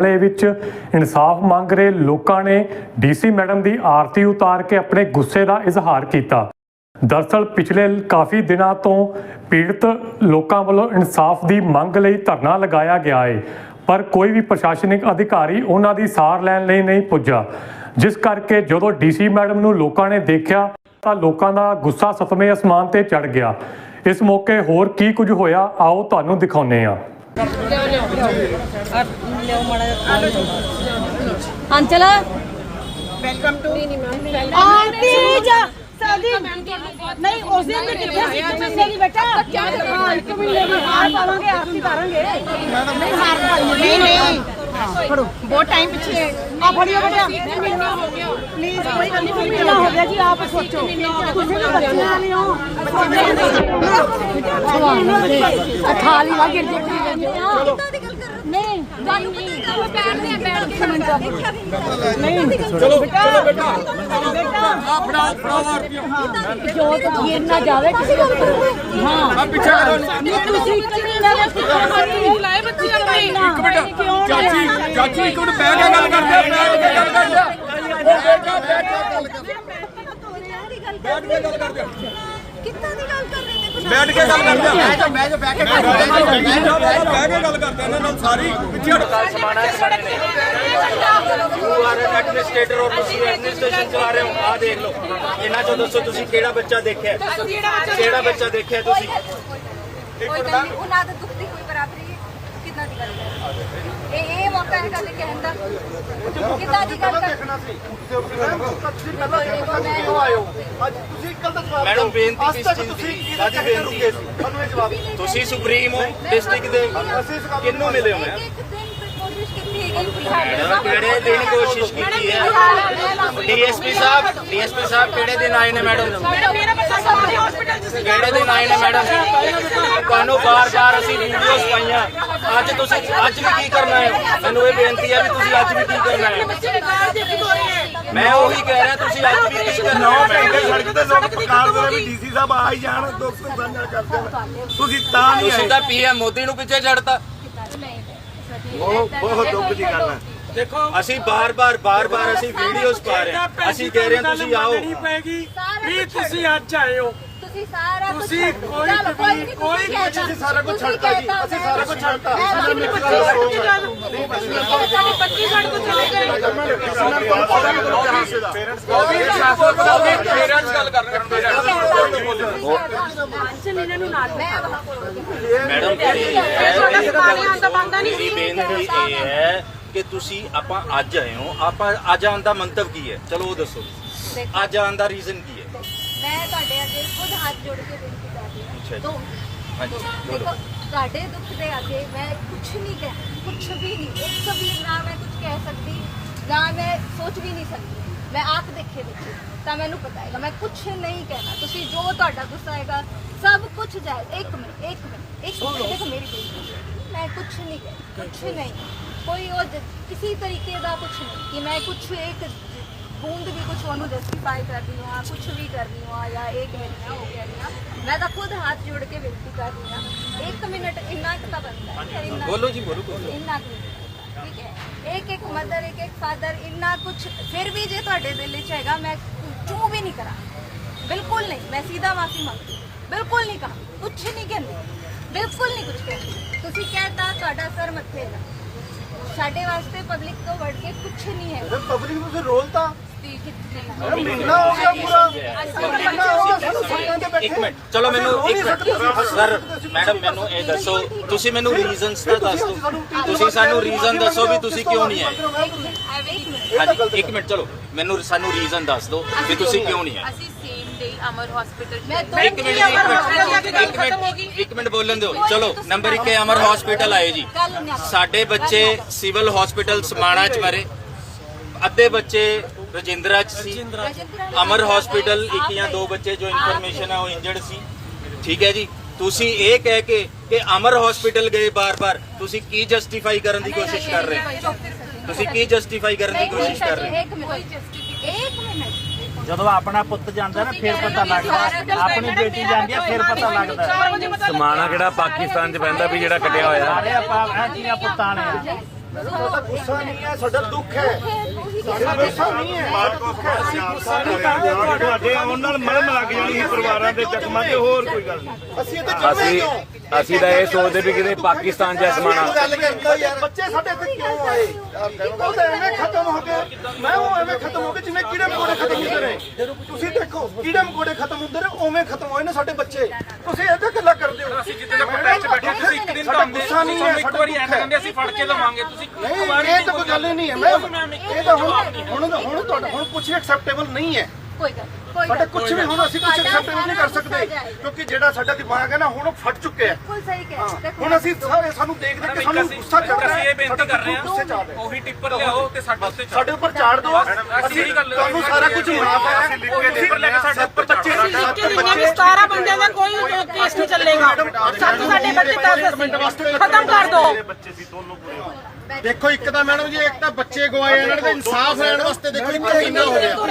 ਮਾਮਲੇ ਵਿੱਚ ਇਨਸਾਫ ਮੰਗ ਰਹੇ ਲੋਕਾਂ ਨੇ ਡੀਸੀ ਮੈਡਮ ਦੀ ਆਰਤੀ ਉਤਾਰ ਕੇ ਆਪਣੇ ਗੁੱਸੇ ਦਾ ਇਜ਼ਹਾਰ ਕੀਤਾ। ਦਰਅਸਲ ਪਿਛਲੇ ਕਾਫੀ ਦਿਨਾਂ ਤੋਂ ਪੀੜਤ ਲੋਕਾਂ ਵੱਲੋਂ ਇਨਸਾਫ ਦੀ ਮੰਗ ਲਈ ਧਰਨਾ ਲਗਾਇਆ ਗਿਆ ਹੈ ਪਰ ਕੋਈ ਵੀ ਪ੍ਰਸ਼ਾਸਨਿਕ ਅਧਿਕਾਰੀ ਉਹਨਾਂ ਦੀ ਸਾਰ ਲੈਣ ਲਈ ਨਹੀਂ ਪੁੱਜਾ। ਜਿਸ ਕਰਕੇ ਜਦੋਂ ਡੀਸੀ ਮੈਡਮ ਨੂੰ ਲੋਕਾਂ ਨੇ ਦੇਖਿਆ, ਤਾਂ ਲੋਕਾਂ ਦਾ ਗੁੱਸਾ ਸਤਵੇਂ ਅਸਮਾਨ ਤੇ ਚੜ ਗਿਆ। ਇਸ ਮੌਕੇ ਹੋਰ ਕੀ ਕੁਝ ਹੋਇਆ, ਆਓ ਤੁਹਾਨੂੰ ਦਿਖਾਉਂਦੇ ਹਾਂ। ਅੰਚਲ ਵੈਲਕਮ ਟੂ ਆਂਟੀ ਜਾ ਸਾਡੀ ਨਹੀਂ ਉਸ ਦਿਨ ਤੇ ਕਿੱਥੇ ਸੀ ਇੱਕ ਮਹੀਨੇ ਦੀ ਬੇਟਾ ਹਾਂ ਇੱਕ ਮਹੀਨੇ ਦੀ ਹਾਰ ਪਾਵਾਂਗੇ ਆਰਤੀ ਕਰਾਂਗੇ ਨਹੀਂ ਹਾਰ ਪਾਵਾਂਗੇ ਨਹੀਂ ਨਹੀਂ ਫੜੋ ਬਹੁਤ ਟਾਈਮ ਪਿੱਛੇ ਆ ਫੜਿਓ ਬੇਟਾ ਪਲੀਜ਼ ਕੋਈ ਗੱਲ ਨਹੀਂ ਮਹੀਨਾ ਹੋ ਗਿਆ ਜੀ ਆਪ ਸੋਚੋ ਤੁਸੀਂ ਵੀ ਨੇ ਜਾਂਦੀ ਨਹੀਂ ਤੁਹਾਨੂੰ ਪਤਾ ਹੈ ਬੈਠਦੇ ਆ ਬੈਠ ਕੇ ਨਹੀਂ ਚਲੋ ਚਲੋ ਬੇਟਾ ਬੇਟਾ ਫੜਾਓ ਫੜਾਓ ਆਰਤੀਆਂ ਜੋਤ ਗਿਰ ਨਾ ਜਾਵੇ ਕਿਸੇ ਉੱਪਰ ਹਾਂ ਆ ਪਿੱਛੇ ਕਰੋ ਨਹੀਂ ਤੁਸੀਂ ਦਾ ਕਿੱਥੇ ਲਾਏ ਬੱਚੇ ਆਪਣੇ ਇੱਕ ਮਿੰਟ ਚਾਚੀ ਚਾਚੀ ਇੱਕ ਮਿੰਟ ਬਹਿ ਕੇ ਗੱਲ ਕਰਦੇ ਆ ਬੈਠ ਕੇ ਗੱਲ ਕਰਦੇ ਆ ਉਹ ਬੈਠਾ ਬੈਠ ਕੇ ਗੱਲ ਕਰਦੇ ਆ। ਬੈਠ ਕੇ ਗੱਲ ਕਰਦੇ ਆ। ਕਿੱਦਾਂ ਦੀ ਗੱਲ ਕਰ ਰਹੇ ਨੇ ਬੈਠ ਕੇ ਗੱਲ ਕਰਦੇ ਆ। ਮੈਂ ਤਾਂ ਮੈਂ ਬਹਿ ਕੇ ਗੱਲ ਕਰਦੇ। ਆ। ਬਹਿ ਕੇ ਗੱਲ ਕਰਦੇ ਆ। ਇਹਨਾਂ ਨਾਲ ਸਾਰੀ ਪਿੱਛੇ ਹਟ। ਯੂ ਆਰ ਐਡਮਿਨਿਸਟ੍ਰੇਟਰ ਔਰ ਤੁਸੀਂ ਐਡਮਿਨਿਸਟ੍ਰੇਸ਼ਨ ਚਲਾ ਰਹੇ ਹੋ। ਆ ਦੇਖ ਲਓ। ਇਹਨਾਂ ਚੋਂ ਦੱਸੋ ਤੁਸੀਂ ਕਿਹੜਾ ਬੱਚਾ ਦੇਖਿਆ? ਕਿਹੜਾ ਬੱਚਾ ਦੇਖਿਆ? ਤੁਸੀਂ? ਕੋਈ ਗੱਲ ਨਹੀਂ। ਉਹਨਾਂ ਦਾ ਦੁੱਖ ਦੀ ਕੋਈ ਬਰਾਬਰੀ ਕਿੱਦਾਂ ਦੀ ਗੱਲ ਕਰ ਰਹੇ ਦਾ। ਕਿੱਦਾਂ ਦੀ ਗੱਲ ਕਰ ਮੈਡਮ ਬੇਨਤੀ ਕਿਸ ਚੀਜ਼ ਦੀ? ਸਾਡੀ ਬੇਨਤੀ ਹੈ ਤੁਸੀਂ ਸੁਪਰੀਮ ਹੋ ਡਿਸਟ੍ਰਿਕਟ ਦੇ ਕਿੰਨੂੰ ਮਿਲੇ ਹੋ ਮੈਂ ਇੱਕ ਦਿਨ ਕੋਸ਼ਿਸ਼ ਕੀਤੀ ਹੈਗੀ ਮੈਡਮ ਕਿਹੜੇ ਦਿਨ ਕੋਸ਼ਿਸ਼ ਕੀਤੀ ਹੈ? ਡੀਐਸਪੀ ਸਾਹਿਬ ਡੀਐਸਪੀ ਸਾਹਿਬ ਕਿਹੜੇ ਦਿਨ ਆਏ ਨੇ ਮੈਡਮ? ਮੈਡਮ ਮੇਰਾ ਬੱਚਾ ਸਾਰੇ ਹਸਪੀਟਲ ਚ ਕਿਹੜੇ ਦਿਨ ਆਏ ਨੇ ਮੈਡਮ? ਤੁਹਾਨੂੰ ਬਾਰ-ਬਾਰ ਅਸੀਂ ਵੀਡੀਓਜ਼ ਪਾਈਆਂ। ਅੱਜ ਤੁਸੀਂ ਅੱਜ ਵੀ ਕੀ ਕਰਨਾ ਹੈ? ਮੈਨੂੰ ਇਹ ਬੇਨਤੀ ਹੈ ਵੀ ਤੁਸੀਂ ਅੱਜ ਵੀ ਕੀ ਕਰਨਾ ਹੈ? ਮੈਂ ਉਹੀ ਕਹਿ ਰਿਹਾ ਤੁਸੀਂ ਅੱਜ ਵੀ ਕੀ ਕਰਨਾ ਹੈ? ਸੜਕ ਤੇ ਲੋਕ ਪਕਾਰ ਦੇ ਵੀ ਡੀਸੀ ਸਾਹਿਬ ਆ ਹੀ ਜਾਣ ਦੁੱਖ ਸੁੱਖ ਸਾਂਝਾ ਕਰਦੇ ਤੁਸੀਂ ਤਾਂ ਨਹੀਂ ਤੁਸੀਂ ਆਏ। ਤਾਂ ਪੀਐਮ ਮੋਦੀ ਨੂੰ ਪਿੱਛੇ ਛੱਡਤਾ। ਬਹੁਤ ਬਹੁਤ ਦੁੱਖ ਦੀ ਗੱਲ ਹੈ। ਅਸੀਂ ਬਾਰ-ਬਾਰ ਬਾਰ-ਬਾਰ ਅਸੀਂ ਵੀਡੀਓਜ਼ ਪਾ ਰਹੇ ਹਾਂ। ਅਸੀਂ ਕਹਿ ਰਹੇ ਹਾਂ ਤੁਸੀਂ ਆਓ। ਪੈਗੀ ਵੀ ਤੁਸੀਂ ਅੱਜ ਆਏ ਹੋ। ਤੁਸੀਂ ਸਾਰਾ ਕੁਝ ਤੁਸੀਂ ਕੋਈ ਕੋਈ। ਅਸੀਂ ਸਾਰਾ ਛੱਡਤਾ ਜੀ, ਕਹਿਤਾ, ਅਸੀਂ ਸਾਰਾ ਕੁਛ ਛੱਡਤਾ। ਮੈਂ ਅਸੀਂ ਆਪਣੀ ਤਾਂ ਬੱਚੀ ਬੱਚੀ ਛੱਡ ਛੱਡ ਕੇ ਜਾਣਾ। ਬੱਚੀ ਛੱਡ ਕੇ ਚਲੇ ਗਏ ਪੇਰੈਂਟਸ ਗੱਲ ਕਰ ਰਹੇ ਮੈਡਮ ਮੇਰੀ ਬੇਨਤੀ ਇਹ ਹੈ ਕਿ ਤੁਸੀਂ ਆਪਾਂ ਅੱਜ ਆਏ ਹੋ ਆਪਾਂ ਅੱਜ ਆਉਣ ਦਾ ਮੰਤਵ ਕੀ ਹੈ ਚਲੋ ਉਹ ਦੱਸੋ ਅੱਜ ਆਉਣ ਦਾ ਰੀਜ਼ਨ ਕੀ ਹੈ ਤੁਹਾਡੇ ਅੱਗੇ ਖੁਦ ਹੱਥ ਜੋੜ ਕੇ ਬੇਨਤੀ ਕਰ ਰਹੀ ਅੱਛਾ ਹਾਂ ਜੀ। ਹਾਂਜੀ, ਦੇਖੋ। ਤੁਹਾਡੇ ਦੁੱਖ ਦੇ ਅੱਗੇ ਮੈਂ ਕੁਝ ਨਹੀਂ ਕਹਿ ਕੁਝ ਵੀ ਨਹੀਂ ਇੱਕ ਵੀ ਨਾ ਮੈਂ ਕੁਝ ਕਹਿ ਸਕਦੀ ਨਾ ਮੈਂ ਸੋਚ ਵੀ ਨਹੀਂ ਸਕਦੀ। ਮੈਂ ਆਪ ਦੇਖੇ ਦੇਖੇ ਤਾਂ ਮੈਨੂੰ ਪਤਾ ਹੈਗਾ ਮੈਂ ਕੁਝ ਨਹੀਂ ਕਹਿਣਾ। ਤੁਸੀਂ ਜੋ ਤੁਹਾਡਾ ਗੁੱਸਾ ਹੈਗਾ ਸਭ ਕੁਝ ਜਾਏ ਇੱਕ ਮਿੰਟ ਇੱਕ ਮਿੰਟ ਇੱਕ ਮਿੰਟ ਦੇਖੋ ਮੇਰੀ ਬੇਨਤੀ। ਮੈਂ ਕੁਝ ਨਹੀਂ ਕਹਿ ਕੁਝ ਨਹੀਂ। ਕੋਈ ਉਹ ਜ- ਕਿਸੇ ਤਰੀਕੇ ਦਾ ਕੁਝ ਨਹੀਂ ਕਿ ਮੈਂ ਕੁਝ ਇੱਕ ਬੂੰਦ ਵੀ ਕੁਝ ਉਹਨੂੰ ਜਸਟੀਫਾਈ ਕਰਦੀ ਹਾਂ ਕੁਝ ਵੀ ਕਰਦੀ ਹਾਂ ਜਾਂ ਇੱਕ ਮਿੰਟ ਨਾ ਹੋ ਗਿਆ ਜਾਂ ਮੈਂ ਤਾਂ ਖੁਦ ਹੱਥ ਜੋੜ ਕੇ ਬੇਨਤੀ ਕਰ ਰਹੀ ਹਾਂ ਇੱਕ ਮਿੰਟ ਇੰਨਾ ਕੁ ਤਾਂ ਬਣਦਾ ਹੈ ਇੰਨਾ ਬੋਲੋ ਜੀ ਬੋਲੋ ਬੋਲੋ ਇੰਨਾ ਕੁ ਠੀਕ ਹੈ ਇੱਕ ਇੱਕ ਮਦਰ ਇੱਕ ਇੱਕ ਫਾਦਰ ਇੰਨਾ ਕੁਝ ਫਿਰ ਵੀ ਜੇ ਤੁਹਾਡੇ ਦਿਲ ਵਿੱਚ ਹੈਗਾ ਮੈਂ ਚੂ ਵੀ ਨਹੀਂ ਕਰਾਂ ਬਿਲਕੁਲ ਨਹੀਂ ਮੈਂ ਸਿੱਧਾ ਮਾਫੀ ਮੰਗਦੀ ਬਿਲਕੁਲ ਨਹੀਂ ਕਹਾਂ ਕੁਝ ਨਹੀਂ ਕਹਿੰਦੀ ਬਿਲਕੁਲ ਨਹੀਂ ਕੁਝ ਕਹਿੰਦੀ ਤੁਸੀਂ ਕਹਿਤਾ ਤੁਹਾਡਾ ਸਰ ਮੱਥੇ ਦਾ ਸਾਡੇ ਵਾਸਤੇ ਪਬਲਿਕ ਤੋਂ ਵੜ ਕੇ ਕੁਝ ਨਹੀਂ ਹੈ ਪਬਲਿਕ ਨੂੰ ਫਿਰ ਰੋਲ ਤਾਂ ਨਹੀਂ ਮਹੀਨਾ ਹੋ ਗਿਆ ਪੂਰਾ। ਮਹੀਨਾ ਹੋ ਗਿਆ ਸਾਨੂੰ ਸੜਕਾਂ ਤੇ ਬੈਠੇ। ਇੱਕ ਮਿੰਟ। ਚਲੋ ਮੈਨੂੰ ਇੱਕ ਮਿੰਟ। ਸਰ ਮੈਡਮ ਮੈਨੂੰ ਇਹ ਦੱਸੋ ਤੁਸੀਂ ਮੈਨੂੰ ਰੀਜ਼ਨਸ ਤਾਂ ਦੱਸ ਦਿਓ। ਤੁਸੀਂ ਸਾਨੂੰ ਰੀਜ਼ਨ ਦੱਸੋ ਵੀ ਤੁਸੀਂ ਕਿਉਂ ਨਹੀਂ ਆਏ? ਇੱਕ ਮਿੰਟ। ਇੱਕ ਮਿੰਟ। ਹਾਂਜੀ ਇੱਕ ਮਿੰਟ ਚਲੋ। ਮੈਨੂੰ ਸਾਨੂੰ ਰੀਜ਼ਨ ਦੱਸ ਦਿਓ ਵੀ ਤੁਸੀਂ ਕਿਉਂ ਨਹੀਂ ਆਏ? ਅਸੀਂ ਸੇਮ ਡੇ ਅਮਰ ਹਸਪੀਟਲ ਮੈਂ ਦੋ ਇੱਕ ਮਿੰਟ ਜੀ, ਇੱਕ ਮਿੰਟ ਇੱਕ ਮਿੰਟ ਇੱਕ ਮਿੰਟ ਬੋਲਣ ਦਿਓ। ਚਲੋ ਨੰਬਰ 1 ਅਮਰ ਹਸਪੀਟਲ ਆਏ ਜੀ। ਸਾਡੇ ਬੱਚੇ ਸਿਵਲ ਹਸਪੀਟਲ ਸਮਾਣਾ ਚ ਮਰੇ। ਅੱਧੇ ਬੱਚੇ ਰਜਿੰਦਰਾ ਚ ਸੀ। ਅਮਰ ਹਸਪੀਟਲ ਇੱਕ ਜਾਂ ਦੋ ਬੱਚੇ ਜੋ ਇਨਫੋਰਮੇਸ਼ਨ ਹੈ ਉਹ ਇੰਜਰਡ ਸੀ। ਠੀਕ ਹੈ ਜੀ? ਤੁਸੀਂ ਇਹ ਕਹਿ ਕੇ ਕਿ ਅਮਰ ਹਸਪੀਟਲ ਗਏ ਬਾਰ-ਬਾਰ ਤੁਸੀਂ ਕੀ ਜਸਟੀਫਾਈ ਕਰਨ ਦੀ ਕੋਸ਼ਿਸ਼ ਕਰ ਰਹੇ? ਹੋ ਤੁਸੀਂ ਕੀ ਜਸਟੀਫਾਈ ਕਰਨ ਦੀ ਕੋਸ਼ਿਸ਼ ਕਰ ਰਹੇ? ਹੋ ਇੱਕ ਮਿੰਟ। ਜਦੋਂ ਆਪਣਾ ਪੁੱਤ ਜਾਂਦਾ ਨਾ ਫਿਰ ਪਤਾ ਲੱਗਦਾ। ਆਪਣੀ ਬੇਟੀ ਜਾਂਦੀ ਆ ਫਿਰ ਪਤਾ ਲੱਗਦਾ। ਸਮਾਣਾ ਕਿਹੜਾ ਪਾਕਿਸਤਾਨ ਚ ਪੈਂਦਾ ਵੀ ਜਿਹੜਾ ਕਟਿਆ ਹੋਇਆ? ਸਾਰੇ ਆਪਾਂ ਧੀਆਂ ਪੁੱਤਾਂ ਨੇ। ਆ ਸਾਡਾ ਗੁੱਸਾ ਨਹੀਂ ਹੈ ਸਾਡਾ ਦੁੱਖ ਹੈ। ਹੈ। ਤੁਹਾਡੇ ਆਉਣ ਨਾਲ ਮਰਮ ਲੱਗ ਜਾਣੀ ਸੀ ਪਰਿਵਾਰਾਂ ਦੇ ਜ਼ਖਮਾਂ ਤੇ ਹੋਰ ਕੋਈ ਗੱਲ ਨਹੀਂ। ਅਸੀਂ ਇੱਥੇ ਕਿਉਂ ਅਸੀਂ ਕਿਉਂ? ਅਸੀਂ ਤਾਂ ਇਹ ਸੋਚਦੇ ਵੀ ਕਿਤੇ ਪਾਕਿਸਤਾਨ ਜਿਹਾ ਸਮਾਣਾ ਬੱਚੇ ਸਾਡੇ ਇੱਥੇ ਕਿਉਂ ਆਏ? ਉਹ ਤਾਂ ਐਵੇਂ ਖਤਮ ਹੋ ਗਏ ਮੈਂ ਉਹ ਐਵੇਂ ਖਤਮ ਹੋ ਗਏ ਜਿਵੇਂ ਕੀੜੇ ਮਕੌੜੇ ਖਤਮ ਹੁੰਦੇ ਨੇ ਤੁਸੀਂ ਦੇਖੋ ਕੀੜੇ ਮਕੌੜੇ ਖਤਮ ਹੁੰਦੇ ਨੇ ਉਵੇਂ ਖਤਮ ਹੋਏ ਨੇ ਸਾਡੇ ਬੱਚੇ। ਤੁਸੀਂ ਗੱਲਾਂ ਕਰਦੇ ਹੋ ਅਸੀਂ ਜਿੱਤੇ ਵਿੱਚ ਬੈਠੇ ਤੁਸੀਂ ਇੱਕ ਦਿਨ ਨਹੀਂ ਹੈ ਇੱਕ ਵਾਰੀ ਐਂ ਕਹਿੰਦੇ ਅਸੀਂ ਫੜ ਕੇ ਲਵਾਂਗੇ ਤੁਸੀਂ ਨਹੀਂ ਇਹ ਤਾਂ ਕੋਈ ਗੱਲ ਹੀ ਨਹੀਂ ਹੈ ਮੈਂ ਇਹ ਤਾਂ ਹੁਣ ਹੁਣ ਹੁਣ ਤੁਹਾਡਾ ਹੁਣ ਕੁਝ ਐਕਸੈਪਟੇਬਲ ਨਹੀਂ ਹੈ। ਸਾਡਾ ਕੁਝ ਵੀ ਹੁਣ ਅਸੀਂ ਕੁਝ ਸਾਡਾ ਐਕਸੈਪਟੇਬਲ ਨਹੀਂ ਕਰ ਸਕਦੇ। ਕਿਉਂਕਿ ਜਿਹੜਾ ਸਾਡਾ ਦਿਮਾਗ ਹੈ ਨਾ ਹੁਣ ਉਹ ਫਟ ਚੁੱਕਿਆ ਹੈ ਬਿਲਕੁਲ ਸਹੀ ਕਹਿ ਰਹੇ ਹੁਣ ਅਸੀਂ ਸਾਰੇ ਸਾਨੂੰ ਦੇਖ ਦੇਖ ਕੇ ਸਾਨੂੰ ਗੁੱਸਾ ਚੜ ਰਿਹਾ ਹੈ ਬੇਨਤੀ ਕਰ ਰਹੇ ਹਾਂ। ਉਹੀ ਟਿੱਪਰ ਲਿਆਓ ਤੇ ਸਾਡੇ ਉੱਤੇ ਸਾਡੇ ਉੱਪਰ ਚਾੜ ਦਿਓ ਅਸੀਂ ਤੁਹਾਨੂੰ ਸਾਰਾ ਕੁਝ ਮਾਫ ਹੈ ਅਸੀਂ ਲਿਖ ਕੇ ਦੇ ਦਿੰਦੇ ਹਾਂ ਸਾਡੇ ਉੱਪਰ 25 17 ਬੰਦਿਆਂ ਦਾ ਕੋਈ ਕੇਸ ਨਹੀਂ ਚੱਲੇਗਾ ਸਾਡੇ ਬੱਚੇ ਖਤਮ ਕਰ ਦੇਖੋ। ਇੱਕ ਤਾਂ ਮੈਡਮ ਜੀ ਇੱਕ ਤਾਂ ਬੱਚੇ ਗਵਾਏ ਇਹਨਾਂ ਦੇ ਇਨਸਾਫ ਲੈਣ ਵਾਸਤੇ ਦੇਖੋ ਇੱਕ ਮਹੀਨਾ ਹੋ ਗਿਆ। ਉਹ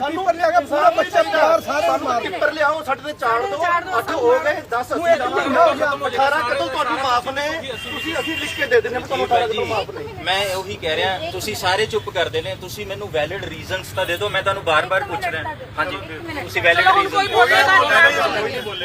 ਟਿੱਪਰ ਲਿਆ ਕੇ ਪੂਰਾ ਬੱਚਾ ਚਾਰ ਸਾਲ ਮਾਰ ਟਿੱਪਰ ਲਿਆਓ ਸਾਡੇ ਤੇ ਚਾੜ ਦਿਓ। ਅੱਠ ਹੋ ਗਏ 10 ਅਸੀਂ ਦਵਾਂਗੇ 18 ਕਤਲ ਤੁਹਾਨੂੰ ਮਾਫ ਨੇ। ਤੁਸੀਂ ਅਸੀਂ ਲਿਖ ਕੇ ਦੇ ਦਿੰਦੇ ਹਾਂ ਤੁਹਾਨੂੰ 18 ਕਤਲ ਮਾਫ ਨੇ। ਮੈਂ ਉਹੀ ਕਹਿ ਰਿਹਾ ਤੁਸੀਂ ਸਾਰੇ ਚੁੱਪ ਕਰਦੇ ਨੇ ਤੁਸੀਂ ਮੈਨੂੰ ਵੈਲਿਡ ਰੀਜ਼ਨਸ ਤਾਂ ਦੇ ਦਿਓ ਮੈਂ ਤੁਹਾਨੂੰ ਬਾਰ-ਬਾਰ ਪੁੱਛ ਰਿਹਾ। ਹਾਂਜੀ ਤੁਸੀਂ ਵੈਲਿਡ ਰੀਜ਼ਨ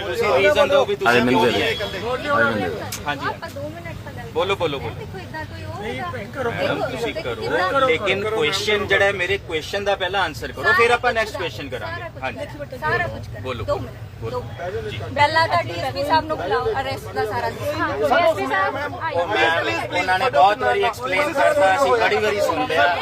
ਤੁਸੀਂ ਰੀਜ਼ਨ ਦਿਓ ਵੀ ਤੁਸੀਂ ਕਿਉਂ ਨਹੀਂ ਹਾਂਜੀ। ਆਪਾਂ 2 ਮਿੰਟ ਬੋਲੋ ਬੋਲੋ ਬੋਲੋ। ਦੇਖੋ ਇਦਾਂ ਕੋਈ ਮੈਡਮ ਤੁਸੀਂ ਕਰੋ। ਲੇਕਿਨ ਕੁਐਸਚਨ ਜਿਹੜਾ ਹੈ ਮੇਰੇ ਕੁਐਸਚਨ ਦਾ ਪਹਿਲਾਂ ਆਨਸਰ ਕਰੋ ਫਿਰ ਆਪਾਂ ਨੈਕਸਟ ਕੁਐਸਚਨ ਕਰਾਂਗੇ। ਹਾਂਜੀ। ਸਾਰਾ ਕੁਝ ਕਰ ਬੋਲੋ। ਦੋ ਮਿੰਟ ਦੋ ਮਿੰਟ। ਪਹਿਲਾਂ ਤਾਂ ਡੀਐਸਪੀ ਸਾਹਿਬ ਨੂੰ ਬੁਲਾਓ ਅਰੈਸਟ ਦਾ ਸਾਰਾ ਡੀਐਸਪੀ ਸਾਹਿਬ ਉਹ ਮੈਮ ਉਹਨਾਂ ਨੇ ਬਹੁਤ ਵਾਰੀ ਐਕਸਪਲੇਨ ਕਰਤਾ ਅਸੀਂ ਬੜੀ ਵਾਰੀ ਸੁਣ ਲਿਆ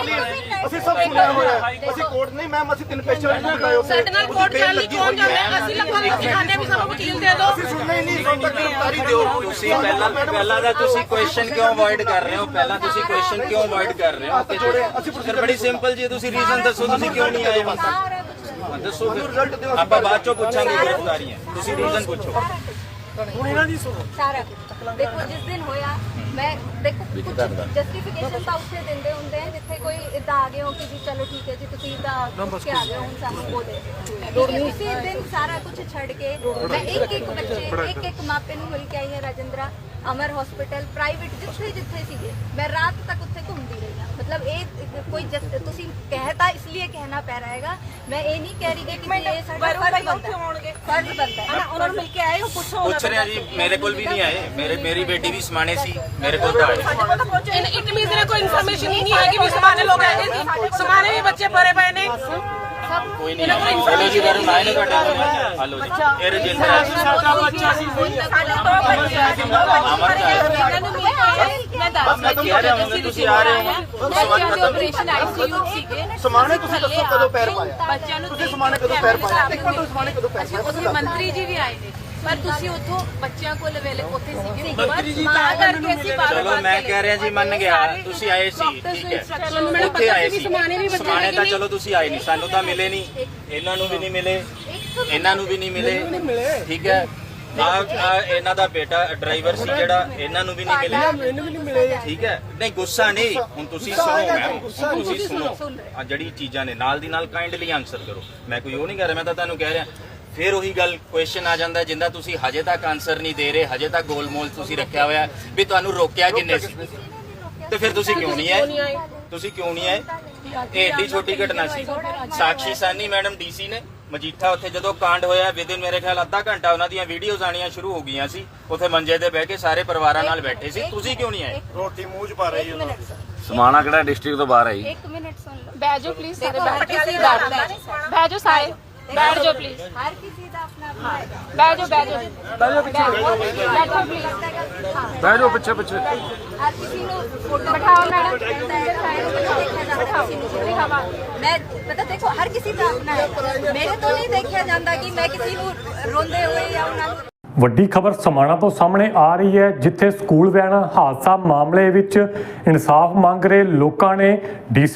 ਅਸੀਂ ਸਭ ਸੁਣਿਆ ਹੋਇਆ ਹੈ। ਅਸੀਂ ਕੋਰਟ ਨਹੀਂ ਮੈਮ ਅਸੀਂ ਤਿੰਨ ਪੇਸ਼ੇ ਨਹੀਂ ਬੁਲਾਏ ਉੱਥੇ। ਸਾਡੇ ਨਾਲ ਕੋਰਟ ਚੱਲ ਲਈ ਕੌਣ ਜਾਵੇ ਅਸੀਂ ਲੱਖਾਂ ਦੀ ਸਿਖਾਣੇ ਵੀ ਸਾਨੂੰ ਵਕੀਲ ਦੇ ਦਿਓ। ਅਸੀਂ ਸੁਣਨਾ ਹੀ ਨਹੀਂ ਸਾਨੂੰ ਤਾਂ ਗ੍ਰਿਫਤਾਰੀ ਦਿਓ। ਤੁਸੀਂ ਪਹਿਲਾਂ ਪਹਿਲਾਂ ਦਾ ਤੁਸੀਂ ਕੁਐਸਚਨ ਕਿਉਂ ਅਵੋਇਡ ਕਰ ਰਹੇ ਹੋ ਪਹਿਲਾਂ ਤੁਸੀਂ ਕੁਐਸਚਨ ਕਿਉਂ ਅਵੋਇਡ ਕਰ ਰਹੇ ਹੋ? ਤੇ ਅਸੀਂ ਫਿਰ ਬੜੀ ਸਿੰਪਲ ਜੀ ਤੁਸੀਂ ਰੀਜ਼ਨ ਦੱਸੋ ਤੁਸੀਂ ਕਿਉਂ ਨਹੀਂ ਆਏ ਹੁਣ ਸਾਰਾ ਕੁਝ ਦੱਸੋ ਫਿਰ। ਆਪਾਂ ਬਾਅਦ ਚੋਂ ਪੁੱਛਾਂਗੇ ਗ੍ਰਿਫਤਾਰੀਆਂ ਤੁਸੀਂ ਰੀਜ਼ਨ ਪੁੱਛੋ। ਸਾਰਾ ਕੁਝ ਦੇਖੋ ਜਿਸ ਦਿਨ ਹੋਇਆ ਮੈਂ ਦੇਖੋ ਕੁਝ ਜਸਟੀਫਿਕੇਸ਼ਨ ਤਾਂ ਉੱਥੇ ਦਿੰਦੇ ਹੁੰਦੇ ਆ ਜਿੱਥੇ ਕੋਈ ਇਦਾਂ ਆ ਗਏ ਹੋ ਕਿ ਜੀ ਚਲੋ ਠੀਕ ਹੈ ਜੀ ਤੁਸੀਂ ਤਾਂ ਪੁੱਛ ਕੇ ਆ ਗਏ ਹੋ ਹੁਣ ਸਾਨੂੰ ਬੋਲੇ ਉਸੇ ਦਿਨ ਸਾਰਾ ਕੁਝ ਛੱਡ ਕੇ ਮੈਂ ਇੱਕ ਇੱਕ ਬੱਚੇ ਇੱਕ ਇੱਕ ਮਾਪੇ ਨੂੰ ਮਿਲ ਕੇ ਆਈ ਹਾਂ ਰਾਜਿੰਦਰਾ। ਅਮਰ ਹਸਪੀਟਲ ਪ੍ਰਾਈਵੇਟ ਜਿੱਥੇ ਜਿੱਥੇ ਸੀਗੇ। ਮੈਂ ਰਾਤ ਤੱਕ ਉੱਥੇ ਘੁੰਮਦੀ ਰਹੀ ਹਾਂ। ਮਤਲਬ ਇਹ ਕੋਈ ਤੁਸੀਂ ਕਹਿਤਾ ਇਸ ਲਈ ਕਹਿਣਾ ਪੈ ਰਿਹਾ ਹੈਗਾ। ਮੈਂ ਇਹ ਨਹੀਂ ਕਹਿ ਰਹੀ ਕਿ ਇਹ ਸਾਡਾ ਫਰਜ਼ ਬਣਦਾ। ਹੈ ਫਰਜ਼ ਬਣਦਾ ਹੈ। ਉਹਨਾਂ ਨੂੰ ਮਿਲ ਕੇ ਆਏ ਹੋ ਪੁੱਛੋ ਪੁੱਛ ਰਿਹਾ ਜੀ ਮੇਰੇ ਕੋਲ ਵੀ ਨਹੀਂ ਆਏ। ਮੇਰੇ ਮੇਰੀ ਬੇਟੀ ਵੀ ਸਮਾਣੇ ਸੀ ਮੇਰੇ ਕੋਲ ਤਾਂ ਆਏ। ਇਟ ਮੀਨਸ ਇਹਨਾਂ ਕੋਈ ਇਨਫੋਰਮੇਸ਼ਨ ਹੀ ਨਹੀਂ ਹੈ ਕਿ ਵੀ ਸਮਾਨੇ ਲੋਕ ਹੈਗੇ ਸੀ ਸਮਾਨੇ ਵੀ ਬੱਚੇ ਭਰੇ ਪਏ ਨੇ। ਕੋਈ ਨਹੀਂ ਚਲੋ ਜੀ ਵਰੁਣ ਆਏ ਨੇ ਤੁਹਾਡੇ ਕੋਲ ਹਲੋ ਜੀ। ਇਹ ਰਜਿੰਦਰ ਸਾਡਾ ਬੱਚਾ ਸੀ। ਸਾਡੇ ਤੋਂ ਅਮਰ ਦਾ ਆਇਆ। ਇਹਨਾਂ ਨੂੰ ਮਿਲ ਕੇ ਮੈਂ ਦੱਸ ਮੈਂ ਕਹਿ ਰਿਹਾ ਹਾਂ ਤੁਸੀਂ ਆ ਰਹੇ ਹੋ ਉਸ ਵਕਤ ਖਤਮ ਆਪਰੇਸ਼ਨ ਆਈਸੀਯੂ ਸੀਗੇ? ਸਮਾਣੇ ਤੁਸੀਂ ਦੱਸੋ ਕਦੋਂ ਪੈਰ ਪਾਇਆ? ਬੱਚਿਆਂ ਨੂੰ ਤੁਸੀਂ ਸਮਾਣੇ ਕਦੋਂ ਪੈਰ ਪਾਇਆ? ਇੱਕ ਮਿੰਟ ਤੁਸੀਂ ਸਮਾਣੇ ਕਦੋਂ ਪੈਰ ਪਾਇਆ? ਤੁਸੀਂ ਮੰਤਰੀ ਜੀ ਵੀ ਆਏ ਨੇ। ਪਰ ਤੁਸੀਂ ਉੱਥੋਂ ਬੱਚਿਆਂ ਕੋਲ ਵੇਲੇ ਉੱਥੇ ਸੀਗੇ। ਮੰਤਰੀ ਜੀ ਤਾਂ ਕਰਕੇ ਅਸੀਂ ਬਾਰ ਚਲੋ ਮੈਂ ਕਹਿ ਰਿਹਾ ਜੀ ਮੰਨ ਗਿਆ। ਤੁਸੀਂ ਆਏ ਸੀ ਠੀਕ ਹੈ। ਉੱਥੇ ਆਏ ਸੀ। ਸਮਾਣੇ ਤਾਂ ਚਲੋ ਤੁਸੀਂ ਆਏ ਨਹੀਂ। ਸਾਨੂੰ ਤਾਂ ਮਿਲੇ ਨਹੀਂ। ਇਹਨਾਂ ਨੂੰ ਵੀ ਨਹੀਂ ਮਿਲੇ। ਇਹਨਾਂ ਨੂੰ ਵੀ ਨਹੀਂ ਮਿਲੇ। ਠੀਕ ਹੈ। ਆ ਇਹਨਾਂ ਦਾ ਬੇਟਾ ਡਰਾਈਵਰ ਸੀ ਜਿਹੜਾ ਇਹਨਾਂ ਨੂੰ ਵੀ ਨਹੀਂ ਮਿਲੇ ਮੈਨੂੰ ਵੀ ਨਹੀਂ ਮਿਲੇ। ਠੀਕ ਹੈ। ਨਹੀਂ ਗੁੱਸਾ ਨਹੀਂ। ਹੁਣ ਤੁਸੀਂ ਸੁਣੋ ਮੈਮ। ਤੁਸੀਂ ਸੁਣੋ। ਆ ਜਿਹੜੀ ਚੀਜ਼ਾਂ ਨੇ ਨਾਲ ਦੀ ਨਾਲ ਕਾਈਂਡਲੀ ਆਨਸਰ ਕਰੋ। ਮੈਂ ਕੋਈ ਉਹ ਨਹੀਂ ਕਰ ਰਿਹਾ ਮੈਂ ਤਾਂ ਤੁਹਾਨੂੰ ਕਹਿ ਰਿਹਾ ਫਿਰ ਉਹੀ ਗੱਲ ਕੁਐਸਚਨ ਆ ਜਾਂਦਾ ਜਿੰਦਾ ਤੁਸੀਂ ਹਜੇ ਤੱਕ ਆਨਸਰ ਨਹੀਂ ਦੇ ਰਹੇ ਹਜੇ ਤੱਕ ਗੋਲਮੋਲ ਤੁਸੀਂ ਰੱਖਿਆ ਹੋਇਆ ਵੀ ਤੁਹਾਨੂੰ ਰੋਕਿਆ ਕਿੰਨੇ ਸੀ? ਤੇ ਫਿਰ ਤੁਸੀਂ ਕਿਉਂ ਨਹੀਂ ਆਏ? ਤੁਸੀਂ ਕਿਉਂ ਨਹੀਂ ਆਏ? ਇਹ ਏਡੀ ਛੋਟੀ ਘਟਨਾ ਸੀ। ਸਾਕਸ਼ੀ ਸਾਨੀ ਮੈਡਮ ਡੀਸੀ ਨੇ ਮਜੀਠਾ ਉੱਥੇ ਜਦੋਂ ਕਾਂਡ ਹੋਇਆ ਵਿਦਿਨ ਮੇਰੇ ਖਿਆਲ ਅੱਧਾ ਘੰਟਾ ਉਹਨਾਂ ਦੀਆਂ ਵੀਡੀਓਜ਼ ਆਣੀਆਂ ਸ਼ੁਰੂ ਹੋ ਗਈਆਂ ਸੀ। ਉੱਥੇ ਮੰਜੇ ਤੇ ਬਹਿ ਕੇ ਸਾਰੇ ਪਰਿਵਾਰਾਂ ਨਾਲ ਬੈਠੇ ਸੀ। ਤੁਸੀਂ ਕਿਉਂ ਨਹੀਂ ਆਏ? ਰੋਟੀ ਮੂੰਹ 'ਚ ਪਾ ਰਹੀ sir, ਸਮਾਣਾ ਕਿਹੜਾ ਡਿਸਟ੍ਰਿਕਟ ਤੋਂ ਬਾਹਰ ਆਈ? ਇੱਕ ਮਿੰਟ ਸੁਣ ਲਓ। ਬਹਿ ਜਾਓ ਪਲੀਜ਼ ਸਾਰੇ। ਕਿਸੇ ਦਾ ਜਾਓ ਸਾਰੇ। ਬੈਠ ਜਾਓ ਪਲੀਜ਼ ਹਰ ਕਿਸੇ ਦਾ ਆਪਣਾ ਆਪਣਾ ਹੈਗਾ ਬਹਿ ਜਾਓ ਬਹਿ ਜਾਓ। ਜਾਓ ਪਿੱਛੇ। ਬੈਠੋ ਪਲੀਜ਼ ਹਾਂ। ਬਹਿ ਜਾਓ ਪਿੱਛੇ ਪਿੱਛੇ। ਹਰ ਕਿਸੇ ਨੂੰ ਫੋਟੋ ਬਿਠਾਓ ਮੈਡਮ। ਹਵਾ ਮੈਂ ਪਤਾ ਦੇਖੋ ਹਰ ਕਿਸੇ ਦਾ ਆਪਣਾ ਹੈ। ਮੇਰੇ ਤੋਂ ਨਹੀਂ ਦੇਖਿਆ ਜਾਂਦਾ ਕਿ ਮੈਂ ਕਿਸੇ ਨੂੰ ਰੋਂਦੇ ਹੋਏ ਜਾਂ ਉਹਨਾਂ ਨੂੰ ਵੱਡੀ ਖਬਰ ਸਮਾਣਾ ਤੋਂ ਸਾਹਮਣੇ ਆ ਰਹੀ ਹੈ ਜਿੱਥੇ ਸਕੂਲ ਵੈਨ ਹਾਦਸਾ ਮਾਮਲੇ ਵਿੱਚ ਇਨਸਾਫ ਮੰਗ ਰਹੇ ਲੋਕਾਂ ਨੇ ਡੀਸੀ